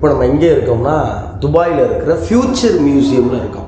இப்போ நம்ம எங்கே இருக்கோம்னா துபாயில் இருக்கிற ஃப்யூச்சர் மியூசியமில் இருக்கோம்.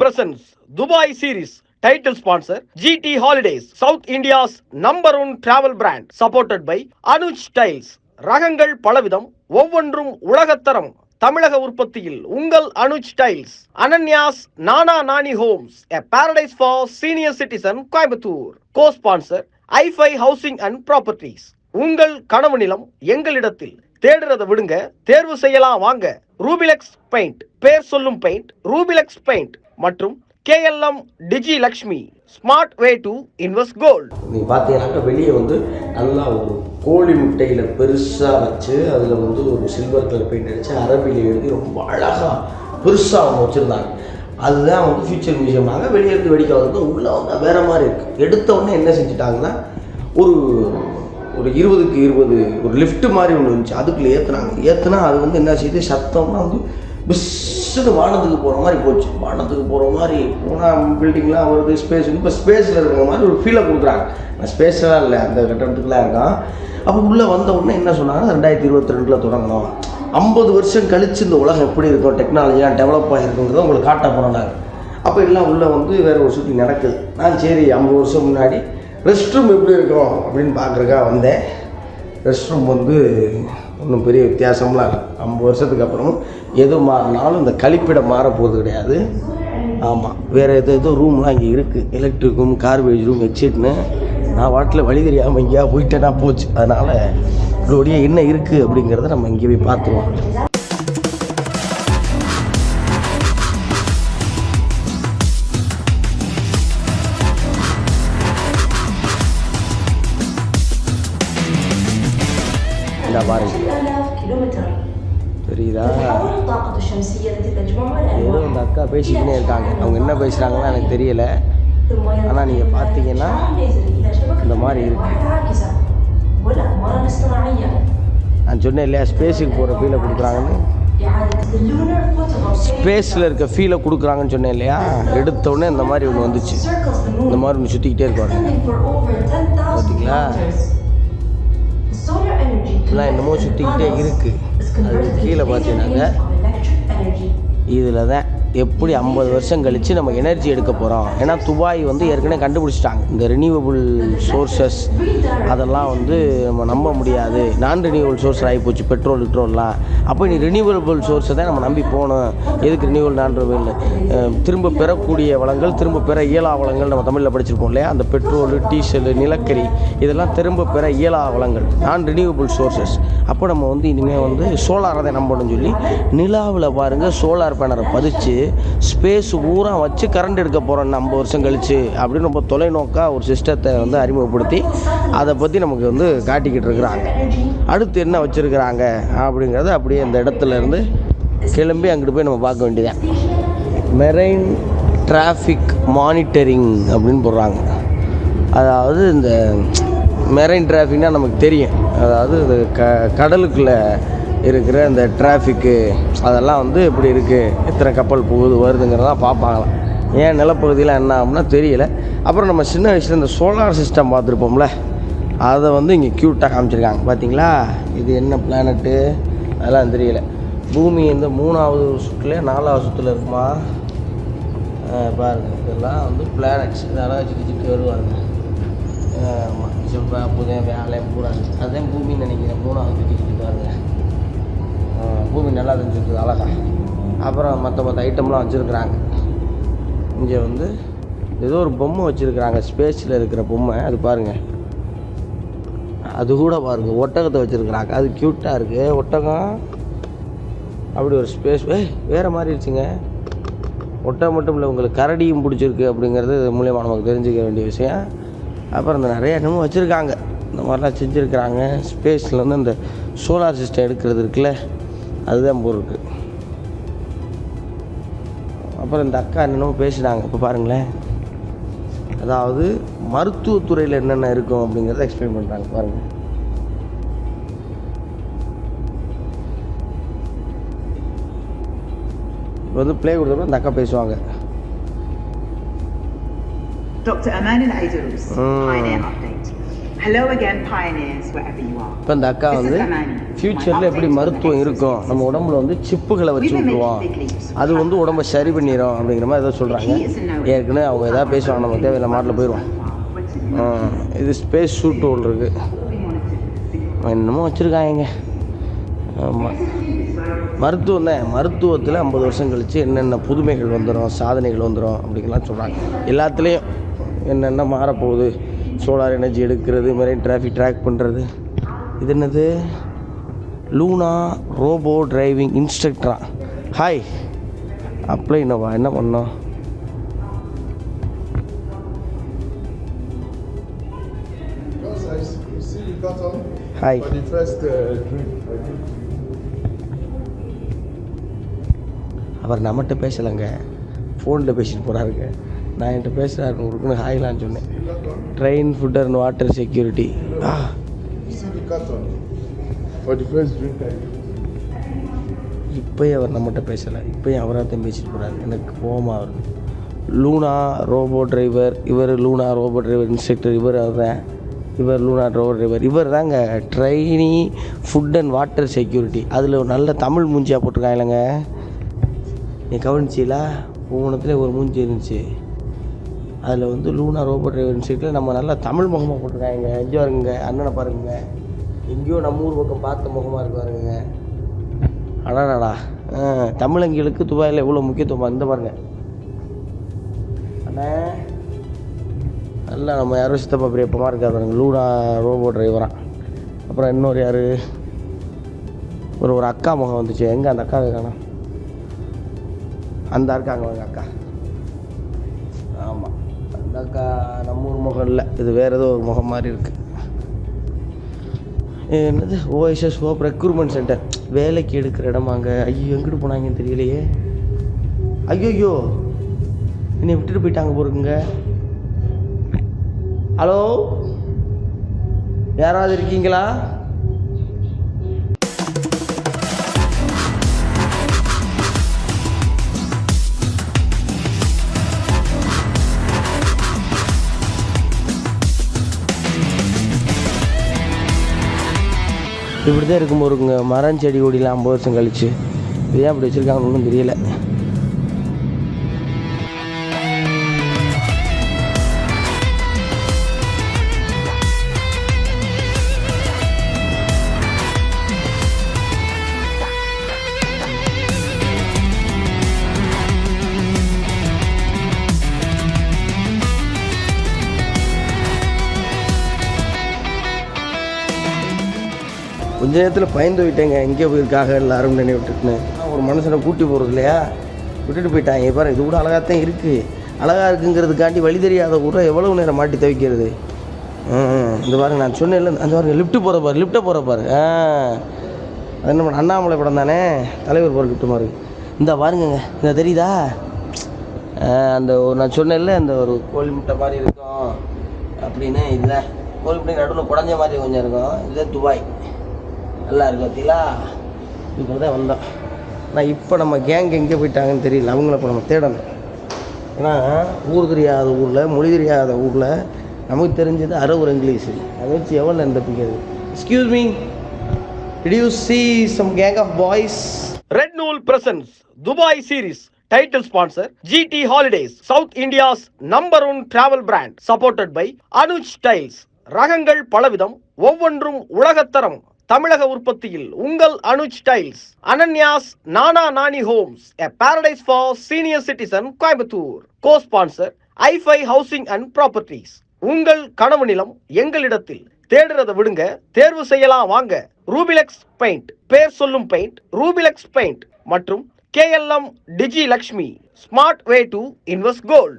Presents Dubai series title sponsor GT holidays south India's number one travel brand supported by Anuj tiles ரகங்கள் பலவிதம் ஒவ்வொன்றும் உலகத்தரம். தமிழக உற்பத்தியில் உங்கள் Anuj tiles Ananya's Nana Nani homes a paradise for senior citizen Coimbatore cosponsor Ifi housing and properties உங்கள் கனவு நிலம் எங்களிடத்தில். தேடுறதை விடுங்க தேர்வு செய்யலாம் வாங்க. ரூபிலெக்ஸ் பெயிண்ட் பேர் சொல்லும் பெயிண்ட் ரூபிலெக்ஸ் பெயிண்ட் மற்றும் KLM DG Lakshmi. Smart way to invest gold நீங்கள் பார்த்தீங்கன்னாக்கா வெளியே வந்து நல்லா ஒரு கோழி முட்டையில் பெருசாக வச்சு அதில் வந்து ஒரு சில்வர் கலர் பெயிண்ட் அடித்து அரபியில் எழுதி ரொம்ப அழகாக பெருசாக அவங்க வச்சுருந்தாங்க. அதுதான் வந்து ஃபியூச்சர் மியூசியமாக வெளியே இருந்து வெடிக்க வந்து உள்ளே வந்து வேறு மாதிரி இருக்குது எடுத்த உடனே என்ன செஞ்சுட்டாங்கன்னா ஒரு ஒரு இருபதுக்கு இருபது ஒரு லிஃப்ட் மாதிரி ஒன்று இருந்துச்சு. அதுக்குள்ளே ஏற்றுனாங்க ஏற்றுனா அது வந்து என்ன செய்யுது சத்தம்னா வந்து பிஸ்ஸுன்னு வானத்துக்கு போகிற மாதிரி போச்சு. வானத்துக்கு போகிற மாதிரி போனால் பில்டிங்லாம் வருது ஸ்பேஸ் இப்போ ஸ்பேஸில் இருக்கிற மாதிரி ஒரு ஃபீலை கொடுக்குறாங்க. நான் ஸ்பேஸ்லாம் இல்லை அந்த கட்டடத்துக்குலாம் இருக்கான். அப்போ உள்ளே வந்த உடனே என்ன சொன்னாங்க? ரெண்டாயிரத்தி இருபத்தி ரெண்டில் தொடங்கணும். ஐம்பது வருஷம் கழித்து இந்த உலகம் எப்படி இருக்கும்? டெக்னாலஜிலாம் டெவலப் ஆகிருக்குங்கிறத உங்களுக்கு காட்ட போகிறேன் அப்போ எல்லாம் உள்ளே வந்து வேறு ஒரு சுற்றி நடக்குது. நான் சரி ஐம்பது வருஷம் முன்னாடி ரெஸ்ட் ரூம் எப்படி இருக்கும் அப்படின்னு பார்க்குறக்கா வந்தேன். ரெஸ்ட் ரூம் வந்து ஒன்றும் பெரிய வித்தியாசம்லாம் இல்லை. ஐம்பது வருஷத்துக்கு அப்புறம் எது மாறினாலும் இந்த கழிப்பிடம் மாறப்போகிறது கிடையாது. ஆமாம் வேறு எது எதோ ரூம்லாம் இங்கே இருக்குது எலக்ட்ரிக் ரூம் கார்பேஜ் ரூம் எக்ஸிட்னு நான் வாட்டில் வழி தெரியாமல் எங்கேயா போயிட்டேன்னா போச்சு. அதனால் இதோடைய என்ன இருக்குது அப்படிங்கிறத நம்ம இங்கே போய் பார்த்துருவோம். இந்த பாருங்க. ஏதோ இந்த அக்கா பேசிக்கிட்டே இருக்காங்க. அவங்க என்ன பேசுகிறாங்கன்னு எனக்கு தெரியலை. ஆனால் நீங்கள் பார்த்தீங்கன்னா இந்த மாதிரி இருக்கு. நான் சொன்னேன் இல்லையா ஸ்பேஸுக்கு போகிற ஃபீலை கொடுக்குறாங்கன்னு? ஸ்பேஸில் இருக்க ஃபீலை கொடுக்குறாங்கன்னு சொன்னேன் இல்லையா? எடுத்தோடனே இந்த மாதிரி ஒன்று வந்துச்சு. இந்த மாதிரி ஒன்று சுற்றிக்கிட்டே இருப்பாங்க பார்த்தீங்களா இப்பெல்லாம் என்னமோ சுற்றிக்கிட்டே இருக்குது அது கீழே பார்த்தீங்கன்னாங்க energy. Y de la edad எப்படி ஐம்பது வருஷம் கழித்து நம்ம எனர்ஜி எடுக்க போகிறோம் ஏன்னா துபாய் வந்து ஏற்கனவே கண்டுபிடிச்சிட்டாங்க. இந்த ரினியூவபிள் சோர்சஸ் அதெல்லாம் வந்து நம்ம நம்ப முடியாது. நான் ரினியூவல் சோர்ஸ் ஆகி போச்சு பெட்ரோல் பெட்ரோல்லாம் அப்போ நீ ரினியூவபிள் சோர்ஸை தான் நம்ம நம்பி போகணும். எதுக்கு ரினியூவல் நான் renewable? திரும்ப பெறக்கூடிய வளங்கள் திரும்ப பெற இயலா வளங்கள் நம்ம தமிழில் படிச்சிருப்போம் இல்லையா? அந்த பெட்ரோல் டீசல் நிலக்கரி இதெல்லாம் திரும்ப பெற இயலா வளங்கள் நான் ரினியூவபிள் சோர்ஸஸ் அப்போ நம்ம வந்து இனிமேல் வந்து சோலாரை தான் நம்பணும்னு சொல்லி நிலாவில் பாருங்கள் சோலார் பேனரை பதிச்சு ஸ்பேஸ் ஊரா வச்சு கரண்ட் எடுக்க போகிறோம் நம்ம வருஷம் கழிச்சு அப்படின்னு ரொம்ப தொலைநோக்காக ஒரு சிஸ்டத்தை வந்து அறிமுகப்படுத்தி அதை பற்றி நமக்கு வந்து காட்டிக்கிட்டு இருக்கிறாங்க. அடுத்து என்ன வச்சுருக்கிறாங்க அப்படிங்கிறத அப்படியே இந்த இடத்துல இருந்து கிளம்பி அங்கிட்டு போய் நம்ம பார்க்க வேண்டியதான் மெரைன் டிராஃபிக் மானிட்டரிங் அப்படின்னு போடுறாங்க. அதாவது இந்த மெரைன் டிராஃபிக்னால் நமக்கு தெரியும். அதாவது இது க கடலுக்குள்ளே இருக்கிற இந்த டிராஃபிக்கு அதெல்லாம் வந்து எப்படி இருக்குது எத்தனை கப்பல் போகுது வருதுங்கிறதெல்லாம் பார்ப்பாங்களாம். ஏன் நிலப்பகுதியில் என்ன ஆகும்னா தெரியல. அப்புறம் நம்ம சின்ன வயசில் இந்த சோலார் சிஸ்டம் பார்த்துருப்போம்ல அதை வந்து இங்கே க்யூட்டாக காமிச்சிருக்காங்க. பார்த்தீங்களா இது என்ன பிளானட்டு அதெல்லாம் தெரியல. பூமி இந்த மூணாவது சுற்றுல நாலாவது சுற்றுல இருக்குமா? பாருங்கள் இதெல்லாம் வந்து பிளானட்ஸ் இதெல்லாம் வச்சுட்டு வச்சுட்டு வருவாங்க. ஆமாம் சொல்கிறேன் புதன் வேலை பூரா அதுதான் பூமின்னு நினைக்கிறேன். மூணாவது சுற்றி சுற்றி பூமி நல்லா தெரிஞ்சிருக்குது அழகா. அப்புறம் மற்ற மற்ற ஐட்டம்லாம் வச்சுருக்குறாங்க. இங்கே வந்து ஏதோ ஒரு பொம்மை வச்சுருக்குறாங்க ஸ்பேஸில் இருக்கிற பொம்மை அது பாருங்கள் அது கூட பாருங்கள் ஒட்டகத்தை வச்சுருக்குறாங்க. அது க்யூட்டாக இருக்குது ஒட்டகம் அப்படி ஒரு ஸ்பேஸ் வேறு மாதிரி இருச்சுங்க ஒட்டகம் மட்டும் இல்லை உங்களுக்கு கரடியும் பிடிச்சிருக்கு அப்படிங்கிறது இது மூலியமாக நமக்கு தெரிஞ்சுக்க வேண்டிய விஷயம். அப்புறம் இந்த நிறைய என்னமோ வச்சுருக்காங்க. இந்த மாதிரிலாம் செஞ்சுருக்கிறாங்க. ஸ்பேஸில் வந்து இந்த சோலார் சிஸ்டம் எடுக்கிறது இருக்குல்ல. அதுதான் போல் இருக்குது அப்புறம் இந்த அக்கா என்னென்னமோ பேசுனாங்க இப்போ பாருங்களேன் அதாவது மருத்துவத்துறையில் என்னென்ன இருக்கும் அப்படிங்கிறத எக்ஸ்பிளைன் பண்ணுறாங்க பாருங்கள் இப்போ வந்து ப்ளே கொடுத்தப்ப இந்த அக்கா பேசுவாங்க Dr. Amanul Aidurus. Pioneer Update. Hello again, pioneers, wherever you are. இப்போ இந்த அக்கா வந்து ஃப்யூச்சரில் எப்படி மருத்துவம் இருக்கும்? நம்ம உடம்புல வந்து சிப்புகளை வச்சு விட்டுருவோம். அது வந்து உடம்ப சரி பண்ணிடும் அப்படிங்கிற மாதிரி ஏதோ சொல்கிறாங்க ஏற்கனவே அவங்க எதாவது பேசுவாங்க நம்ம தேவையில்லை மாட்டில் போயிடுவோம். இது ஸ்பேஸ் ஷூட் ஹோல் இருக்குது என்னமோ வச்சுருக்காங்க. ஆமாம் மருத்துவம் தான். மருத்துவத்தில் ஐம்பது வருஷம் கழித்து என்னென்ன புதுமைகள் வந்துடும் சாதனைகள் வந்துடும் அப்படிங்கலாம் சொல்கிறாங்க எல்லாத்துலேயும் என்னென்ன மாறப்போகுது? சோலார் எனர்ஜி எடுக்கிறது மாதிரி டிராஃபிக் ட்ராக் பண்ணுறது இது என்னது? லூனா ரோபோ டிரைவிங் இன்ஸ்ட்ரக்டரா ஹாய் அப்ளை என்னவா என்ன பண்ணோம் drink. அவர் நம்மகிட்ட பேசலைங்க. ஃபோனில் பேசிட்டு போகிறாருங்க நான் என்கிட்ட பேசுகிறாரு உங்களுக்குன்னு ஹாய்லான்னு சொன்னேன். Train food and water security ஆ இப்போயும் அவர் நம்மகிட்ட பேசலை. இப்போயும் அவராக தான் பேசிட்டு போகிறார் எனக்கு கோபமாக வருது. லூனா ரோபோ டிரைவர் இவர் லூனா ரோபோ டிரைவர் இன்ஸ்ட்ரக்டர் இவர் தான் இவர் லூனா ரோபோ டிரைவர் இவர் தாங்க trainee food and water security அதில் ஒரு நல்ல தமிழ் மூஞ்சியாக போட்டிருக்காங்களேங்க நீ கவனிச்சிங்களா ஒவ்வொன்றத்தில் ஒரு மூஞ்சி இருந்துச்சு. அதில் வந்து லூனா ரோபோ டிரைவர் இன்ஸ்டியூட்டில் நம்ம நல்லா தமிழ் முகமாக போட்டிருக்காங்க. எங்கேயோ இருக்குங்க அண்ணனை பாருங்க எங்கேயோ நம்ம ஊர் பக்கம் பார்த்த முகமாக இருக்கு பாருங்க. அடாடாடா ஆ தமிழங்களுக்கு துபாயில் எவ்வளோ முக்கியத்துவம் இந்த பாருங்க. அண்ணே. நல்லா நம்ம யாரோ சித்தப்பா பெரியப்பமாக இருக்கா பாருங்க. லூனா ரோபோ டிரைவராக அப்புறம் இன்னொரு யார்? ஒரு ஒரு அக்கா முகம் வந்துச்சு. எங்கே அந்த அக்கா இருக்காண்ணா அந்த இருக்காங்க அவங்க அக்கா. ஆமாம் அந்த அக்கா நம்ம ஊர் முகம் இல்லை. இது வேறு ஏதோ ஒரு முகம் மாதிரி இருக்குது என்னது ஓஎஸ்எஸ் ஹோப் ரெக்ரூட்மெண்ட் சென்டர் வேலைக்கு எடுக்கிற இடமாங்க ஐயோ எங்கிட்டு போனாங்கன்னு தெரியலையே. ஐயோ என்னை விட்டுட்டு போயிட்டாங்க போருக்குங்க ஹலோ? யாராவது இருக்கீங்களா? இப்படி தான் இருக்கும் போருக்குங்க மரம் செடி கொடிலாம் ஐம்பது வருஷம் கழிச்சு. இது ஏன் அப்படி வச்சுருக்காங்கன்னு ஒன்றும் தெரியலை. கொஞ்ச நேரத்தில் பயந்து போயிட்டேங்க எங்கே போயிருக்காக எல்லாரும் நினைவிட்டுன்னு ஒரு மனுஷனை கூட்டி போகிறது இல்லையா? விட்டுட்டு போயிட்டாங்க. பாரு இது கூட அழகாக தான் இருக்குது அழகாக இருக்குங்கிறதுக்காண்டி வழி தெரியாத ஊரை எவ்வளோ நேரம் மாட்டி தவிக்கிறது? இந்த பாருங்க நான் சொன்னேன்ல அந்த பாருங்க லிஃப்ட்டு போகிற பாரு லிஃப்ட்டை போகிற பாரு. ஆ. அது என்ன அண்ணாமலை படம் தானே? தலைவர் போகிற லிஃப்ட்டு மாதிரி இந்த பாருங்கங்க. இந்த தெரியுதா? அந்த ஒரு நான் சொன்னேன்ல அந்த ஒரு கோழி முட்டை மாதிரி இருக்கும். அப்படின்னு இல்லை கோழி முட்டை நடுவில் குடஞ்ச மாதிரி கொஞ்சம் இருக்கும். இதுதான் துபாய். நல்லா இருக்கு பார்த்தீங்களா இப்போ தான் வந்தோம். ஆனால் இப்போ நம்ம கேங் எங்கே போயிட்டாங்கன்னு தெரியல. அவங்கள இப்போ நம்ம தேடணும். ஏன்னா ஊர் தெரியாத ஊரில் மொழி தெரியாத ஊரில் நமக்கு தெரிஞ்சது அரவு இங்கிலீஷு. அதை வச்சு எவ்வளோ நேரம் தப்பிக்கிறது excuse me did you see some gang of boys red நூல் presents Dubai series. Title sponsor GT holidays south India's number one travel brand supported by Anuj Tiles. ரகங்கள் பலவிதம் ஒவ்வொன்றும் உலகத்தரம். தமிழக உற்பத்தியில் உங்கள் Anuj tiles Ananya's Nana Nani homes a paradise for senior citizen Coimbatore cosponsor Ifi housing and properties உங்கள் கனவு நிலம் எங்களிடத்தில். தேடுறதை விடுங்க தேர்வு செய்யலாம் வாங்க. ரூபிலெக்ஸ் பெயிண்ட் பேர் சொல்லும் பெயிண்ட் ரூபிலெக்ஸ் பெயிண்ட். மற்றும் KLM digi Lakshmi smart way to invest gold